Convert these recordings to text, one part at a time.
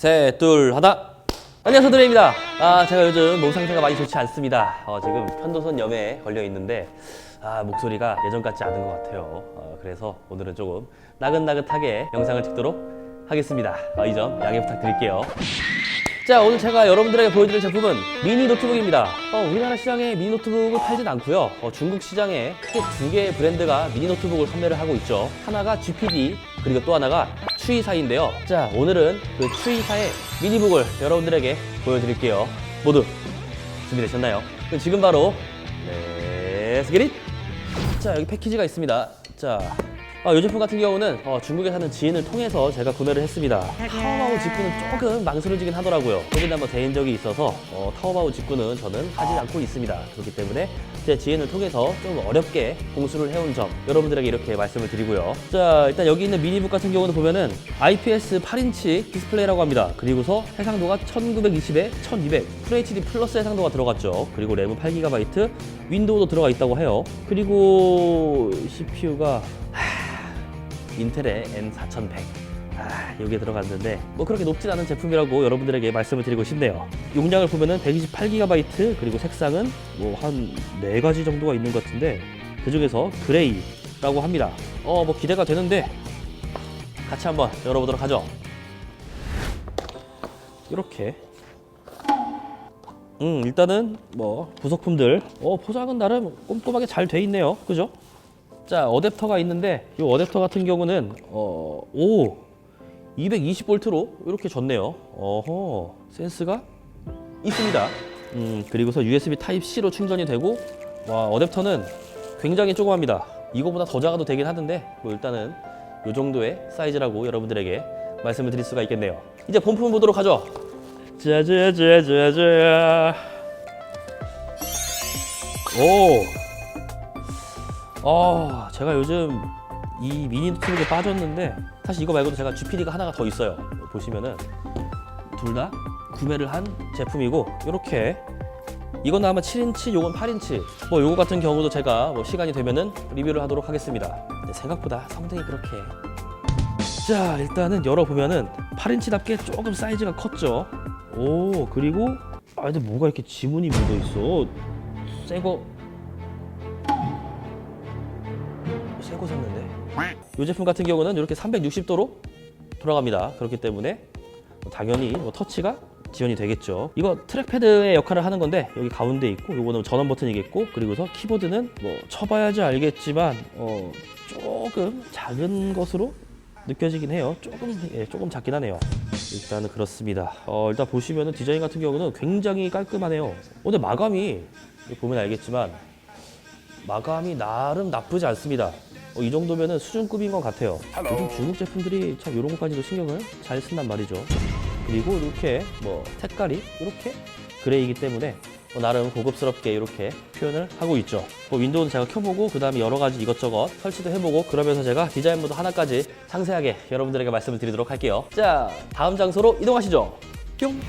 셋, 둘, 하나. 안녕하세요, 드레입니다. 아, 제가 요즘 몸 상태가 많이 좋지 않습니다. 어, 지금 편도선 염에 걸려 있는데, 아, 목소리가 예전 같지 않은 것 같아요. 어, 그래서 오늘은 조금 나긋나긋하게 영상을 찍도록 하겠습니다. 어, 이점 양해 부탁드릴게요. 자, 오늘 제가 여러분들에게 보여드릴 제품은 미니 노트북입니다. 어, 우리나라 시장에 미니 노트북을 팔진 않고요. 어, 중국 시장에 크게 두 개의 브랜드가 미니 노트북을 판매를 하고 있죠. 하나가 GPD, 그리고 또 하나가 추이사인데요. 자, 오늘은 그 추이사의 미니북을 여러분들에게 보여드릴게요. 모두 준비되셨나요? 지금 바로 렛츠 기릿! 자, 여기 패키지가 있습니다. 자, 아, 이 제품 같은 경우는 어, 중국에 사는 지인을 통해서 제가 구매를 했습니다. 타오바오 직구는 조금 망설여지긴 하더라고요. 거기다 뭐 대인 적이 있어서 어, 타오바오 직구는 저는 하지 않고 있습니다. 그렇기 때문에 제 지인을 통해서 좀 어렵게 공수를 해온 점 여러분들에게 이렇게 말씀을 드리고요. 자, 일단 여기 있는 미니북 같은 경우는 보면은 IPS 8인치 디스플레이라고 합니다. 그리고서 해상도가 1920에 1200, FHD 플러스 해상도가 들어갔죠. 그리고 램은 8GB, 윈도우도 들어가 있다고 해요. 그리고 CPU가 인텔의 N4100 아, 여기에 들어갔는데 뭐 그렇게 높진 않은 제품이라고 여러분들에게 말씀을 드리고 싶네요. 용량을 보면은 128GB 그리고 색상은 뭐 한 네 가지 정도가 있는 것 같은데 그 중에서 그레이라고 합니다. 어 뭐 기대가 되는데 같이 한번 열어보도록 하죠. 이렇게 음 일단은 뭐 부속품들 어 포장은 나름 꼼꼼하게 잘 돼 있네요. 그죠? 자 어댑터가 있는데 이 어댑터 같은 경우는 어 오 220볼트로 이렇게 줬네요. 어허 센스가 있습니다. 음 그리고서 USB Type C로 충전이 되고 와 어댑터는 굉장히 조그맣니다. 이거보다 더 작아도 되긴 하는데 뭐 일단은 이 정도의 사이즈라고 여러분들에게 말씀을 드릴 수가 있겠네요. 이제 본품 보도록 하죠. 짜자자자자. 오. 아, 제가 요즘 이 미니 노트북에 빠졌는데 사실 이거 말고도 제가 GPD가 하나가 더 있어요. 보시면은 둘 다 구매를 한 제품이고 이렇게 이건 아마 7인치, 요건 8인치. 뭐 요거 같은 경우도 제가 뭐 시간이 되면은 리뷰를 하도록 하겠습니다. 생각보다 성능이 그렇게 자, 일단은 열어 보면은 8인치답게 조금 사이즈가 컸죠. 오, 그리고 아, 근데 뭐가 이렇게 지문이 묻어 있어? 새거 샀는데. 이 제품 같은 경우는 이렇게 360도로 돌아갑니다. 그렇기 때문에 뭐 당연히 뭐 터치가 지원이 되겠죠. 이거 트랙패드의 역할을 하는 건데 여기 가운데 있고 요거는 전원 버튼이겠고 그리고서 키보드는 뭐 쳐봐야지 알겠지만 어 조금 작은 것으로 느껴지긴 해요. 조금 예, 조금 작긴 하네요. 일단은 그렇습니다. 어, 일단 보시면은 디자인 같은 경우는 굉장히 깔끔하네요. 어, 근데 마감이 보면 알겠지만 마감이 나름 나쁘지 않습니다. 어, 이 정도면은 수준급인 것 같아요. 요즘 중국 제품들이 참 이런 것까지도 신경을 잘 쓴단 말이죠. 그리고 이렇게 뭐 색깔이 이렇게 그레이이기 때문에 어, 나름 고급스럽게 이렇게 표현을 하고 있죠. 뭐 윈도우도 제가 켜보고 그 다음에 여러 가지 이것저것 설치도 해보고 그러면서 제가 디자인 모드 하나까지 상세하게 여러분들에게 말씀을 드리도록 할게요. 자, 다음 장소로 이동하시죠. 뿅.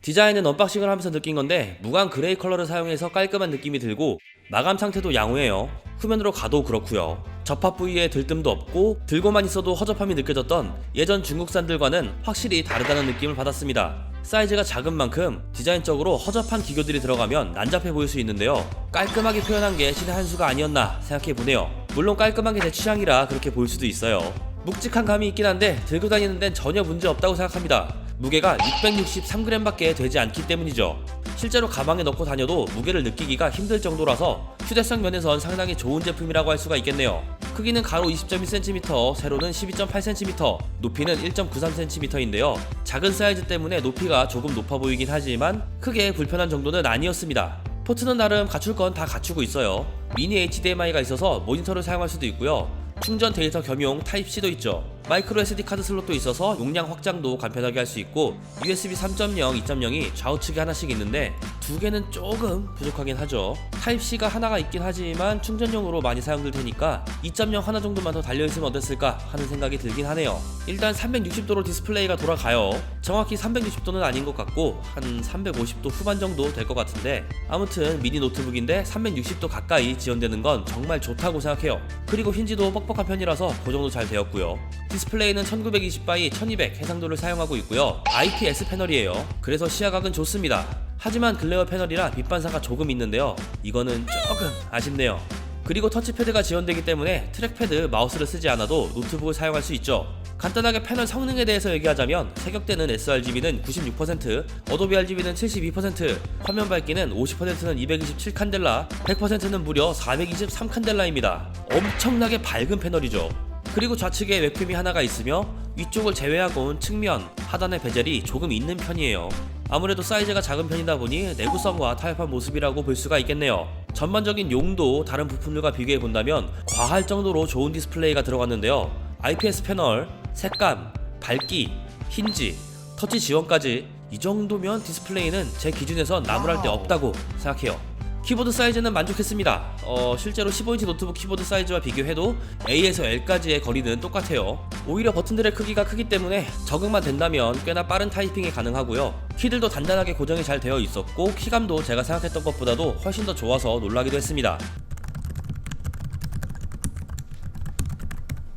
디자인은 언박싱을 하면서 느낀 건데 무광 그레이 컬러를 사용해서 깔끔한 느낌이 들고 마감 상태도 양호해요. 후면으로 가도 그렇고요. 접합 부위에 들뜸도 없고 들고만 있어도 허접함이 느껴졌던 예전 중국산들과는 확실히 다르다는 느낌을 받았습니다. 사이즈가 작은 만큼 디자인적으로 허접한 기교들이 들어가면 난잡해 보일 수 있는데요. 깔끔하게 표현한 게 신의 한 수가 아니었나 생각해 보네요. 물론 깔끔한 게 제 취향이라 그렇게 보일 수도 있어요. 묵직한 감이 있긴 한데 들고 다니는 데는 전혀 문제 없다고 생각합니다. 무게가 663g밖에 되지 않기 때문이죠. 실제로 가방에 넣고 다녀도 무게를 느끼기가 힘들 정도라서 휴대성 면에선 상당히 좋은 제품이라고 할 수가 있겠네요. 크기는 가로 20.1cm, 세로는 12.8cm, 높이는 1.93cm인데요. 작은 사이즈 때문에 높이가 조금 높아 보이긴 하지만 크게 불편한 정도는 아니었습니다. 포트는 나름 갖출 건 다 갖추고 있어요. 미니 HDMI가 있어서 모니터를 사용할 수도 있고요. 충전 데이터 겸용 타입C도 있죠. 마이크로 SD 카드 슬롯도 있어서 용량 확장도 간편하게 할 수 있고 USB 3.0, 2.0이 좌우측에 하나씩 있는데 두 개는 조금 부족하긴 하죠. 타입C가 하나가 있긴 하지만 충전용으로 많이 사용될 테니까 2.0 하나 정도만 더 달려있으면 어땠을까 하는 생각이 들긴 하네요. 일단 360도로 디스플레이가 돌아가요. 정확히 360도는 아닌 것 같고 한 350도 후반 정도 될 것 같은데 아무튼 미니 노트북인데 360도 가까이 지원되는 건 정말 좋다고 생각해요. 그리고 힌지도 뻑뻑한 편이라서 그 정도 잘 되었고요. 디스플레이는 1920by 1200 해상도를 사용하고 있고요. IPS 패널이에요. 그래서 시야각은 좋습니다. 하지만 글레어 패널이라 빛 반사가 조금 있는데요. 이거는 조금 아쉽네요. 그리고 터치패드가 지원되기 때문에 트랙패드, 마우스를 쓰지 않아도 노트북을 사용할 수 있죠. 간단하게 패널 성능에 대해서 얘기하자면 세격대는 sRGB는 96%, 어도비 RGB는 72%, 화면 밝기는 50%는 227 칸델라, 100%는 무려 423 칸델라입니다. 엄청나게 밝은 패널이죠. 그리고 좌측에 웹캠이 하나가 있으며 위쪽을 제외하고는 측면, 하단의 베젤이 조금 있는 편이에요. 아무래도 사이즈가 작은 편이다 보니 내구성과 타협한 모습이라고 볼 수가 있겠네요. 전반적인 용도 다른 부품들과 비교해 본다면 과할 정도로 좋은 디스플레이가 들어갔는데요. IPS 패널, 색감, 밝기, 힌지, 터치 지원까지 이 정도면 디스플레이는 제 기준에선 나무랄 데 없다고 생각해요. 키보드 사이즈는 만족했습니다. 어, 실제로 15인치 노트북 키보드 사이즈와 비교해도 A에서 L까지의 거리는 똑같아요. 오히려 버튼들의 크기가 크기 때문에 적응만 된다면 꽤나 빠른 타이핑이 가능하고요. 키들도 단단하게 고정이 잘 되어 있었고 키감도 제가 생각했던 것보다도 훨씬 더 좋아서 놀라기도 했습니다.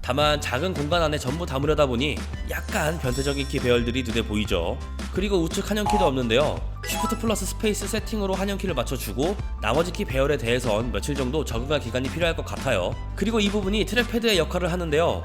다만 작은 공간 안에 전부 담으려다 보니 약간 변태적인 키 배열들이 눈에 보이죠. 그리고 우측 한영키도 없는데요. 쉬프트 플러스 스페이스 세팅으로 한영키를 맞춰주고 나머지 키 배열에 대해선 며칠 정도 적응할 기간이 필요할 것 같아요. 그리고 이 부분이 트랙패드의 역할을 하는데요.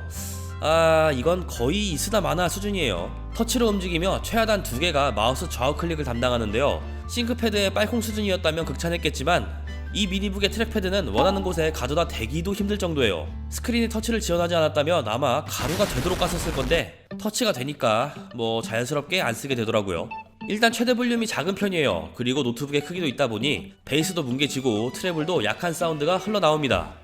아 이건 거의 이스다 마나 수준이에요. 터치로 움직이며 최하단 두 개가 마우스 좌우 클릭을 담당하는데요. 싱크패드의 빨콩 수준이었다면 극찬했겠지만 이 미니북의 트랙패드는 원하는 곳에 가져다 대기도 힘들 정도예요. 스크린이 터치를 지원하지 않았다면 아마 가루가 되도록 깠었을 건데 터치가 되니까 뭐 자연스럽게 안 쓰게 되더라고요. 일단 최대 볼륨이 작은 편이에요. 그리고 노트북의 크기도 있다 보니 베이스도 뭉개지고 트래블도 약한 사운드가 흘러나옵니다.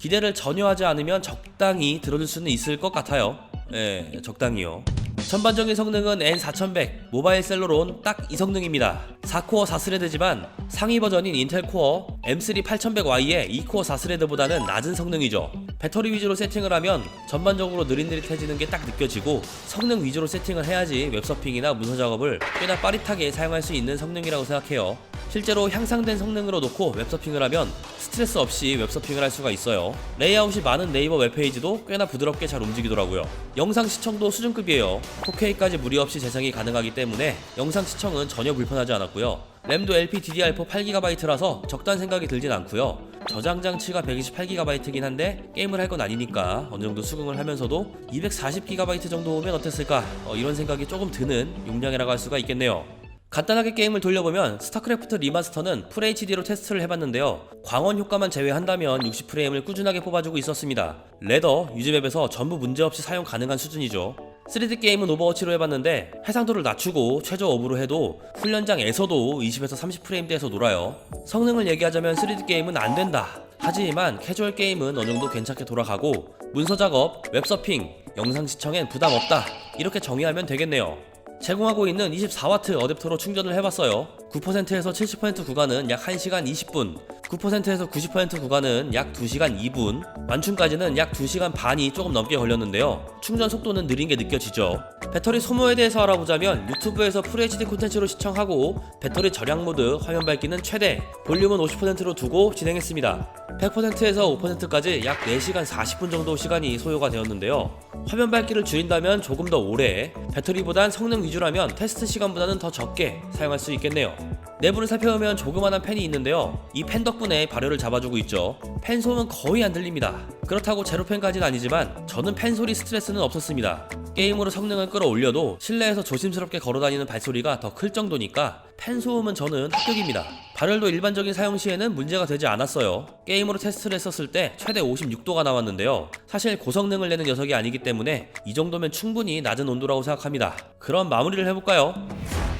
기대를 전혀 하지 않으면 적당히 들어줄 수는 있을 것 같아요. 예, 적당히요. 전반적인 성능은 N4100 모바일 셀러론 딱 이 성능입니다. 4코어 4스레드지만 상위 버전인 인텔 코어 M3 8100Y의 2코어 4스레드보다는 낮은 성능이죠. 배터리 위주로 세팅을 하면 전반적으로 느릿느릿해지는 게 딱 느껴지고 성능 위주로 세팅을 해야지 웹서핑이나 문서 작업을 꽤나 빠릿하게 사용할 수 있는 성능이라고 생각해요. 실제로 향상된 성능으로 놓고 웹서핑을 하면 스트레스 없이 웹서핑을 할 수가 있어요. 레이아웃이 많은 네이버 웹페이지도 꽤나 부드럽게 잘 움직이더라고요. 영상 시청도 수준급이에요. 4K까지 무리 없이 재생이 가능하기 때문에 영상 시청은 전혀 불편하지 않았고요. 램도 LPDDR4 8GB라서 적단 생각이 들진 않고요. 저장 장치가 128GB이긴 한데 게임을 할 건 아니니까 어느 정도 수긍을 하면서도 240GB 정도면 어땠을까 어, 이런 생각이 조금 드는 용량이라고 할 수가 있겠네요. 간단하게 게임을 돌려보면 스타크래프트 리마스터는 FHD로 테스트를 해봤는데요. 광원 효과만 제외한다면 60프레임을 꾸준하게 뽑아주고 있었습니다. 레더, 유즈맵에서 전부 문제없이 사용 가능한 수준이죠. 3D 게임은 오버워치로 해봤는데 해상도를 낮추고 최저 업으로 해도 훈련장에서도 20에서 30프레임대에서 놀아요. 성능을 얘기하자면 3D 게임은 안 된다. 하지만 캐주얼 게임은 어느 정도 괜찮게 돌아가고 문서 작업, 웹 서핑, 영상 시청엔 부담 없다. 이렇게 정의하면 되겠네요. 제공하고 있는 24W 어댑터로 충전을 해봤어요. 9%에서 70% 구간은 약 1시간 20분, 9%에서 90% 구간은 약 2시간 2분, 완충까지는 약 2시간 반이 조금 넘게 걸렸는데요. 충전 속도는 느린 게 느껴지죠. 배터리 소모에 대해서 알아보자면 유튜브에서 FHD 콘텐츠로 시청하고 배터리 절약 모드, 화면 밝기는 최대, 볼륨은 50%로 두고 진행했습니다. 100%에서 5%까지 약 4시간 40분 정도 시간이 소요가 되었는데요. 화면 밝기를 줄인다면 조금 더 오래, 배터리보단 성능 위주라면 테스트 시간보다는 더 적게 사용할 수 있겠네요. 내부를 살펴보면 조그만한 팬이 있는데요. 이 팬 덕분에 발열을 잡아주고 있죠. 팬 소음은 거의 안 들립니다. 그렇다고 제로팬까지는 아니지만 저는 팬 소리 스트레스는 없었습니다. 게임으로 성능을 끌어올려도 실내에서 조심스럽게 걸어다니는 발소리가 더 클 정도니까 팬 소음은 저는 합격입니다. 발열도 일반적인 사용 시에는 문제가 되지 않았어요. 게임으로 테스트를 했었을 때 최대 56도가 나왔는데요. 사실 고성능을 내는 녀석이 아니기 때문에 이 정도면 충분히 낮은 온도라고 생각합니다. 그럼 마무리를 해볼까요?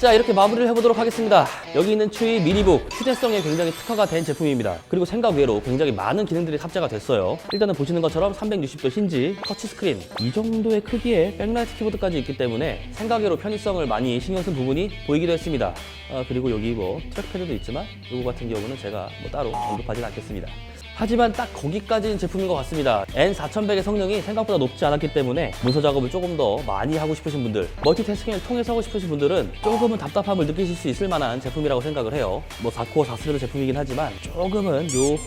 자 이렇게 마무리를 해보도록 하겠습니다. 여기 있는 추위 미니북 휴대성에 굉장히 특화가 된 제품입니다. 그리고 생각 외로 굉장히 많은 기능들이 탑재가 됐어요. 일단은 보시는 것처럼 360도 힌지, 터치스크린 이 정도의 크기의 백라이트 키보드까지 있기 때문에 생각 외로 편의성을 많이 신경 쓴 부분이 보이기도 했습니다. 아, 그리고 여기 뭐 트랙패드도 있지만 이거 같은 경우는 제가 뭐 따로 언급하지는 않겠습니다 하지만 딱 거기까지는 제품인 것 같습니다. N4100의 성능이 생각보다 높지 않았기 때문에 문서 작업을 조금 더 많이 하고 싶으신 분들, 멀티태스킹을 통해서 하고 싶으신 분들은 조금은 답답함을 느끼실 수 있을 만한 제품이라고 생각을 해요. 뭐 4코어 4스레드 제품이긴 하지만 조금은 요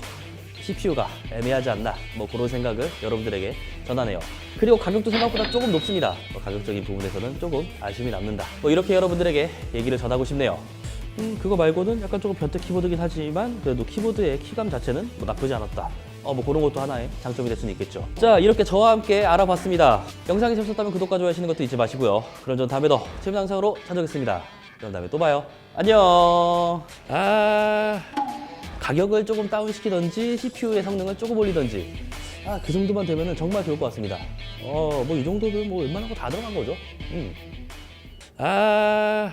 CPU가 애매하지 않나 뭐 그런 생각을 여러분들에게 전하네요. 그리고 가격도 생각보다 조금 높습니다. 뭐 가격적인 부분에서는 조금 아쉬움이 남는다. 뭐 이렇게 여러분들에게 얘기를 전하고 싶네요. 음, 그거 말고는 약간 조금 변태 키보드긴 하지만 그래도 키보드의 키감 자체는 뭐 나쁘지 않았다. 어, 뭐 그런 것도 하나의 장점이 될 수는 있겠죠. 자, 이렇게 저와 함께 알아봤습니다. 영상이 재밌었다면 구독과 좋아요 하시는 것도 잊지 마시고요. 그럼 전 다음에 더 재밌는 영상으로 찾아오겠습니다. 그럼 다음에 또 봐요. 안녕. 아, 가격을 조금 다운시키던지 CPU의 성능을 조금 올리던지 아, 그 정도만 되면 정말 좋을 것 같습니다. 어, 뭐 이 정도면 뭐 웬만한 거 다 들어간 거죠. 음. 아.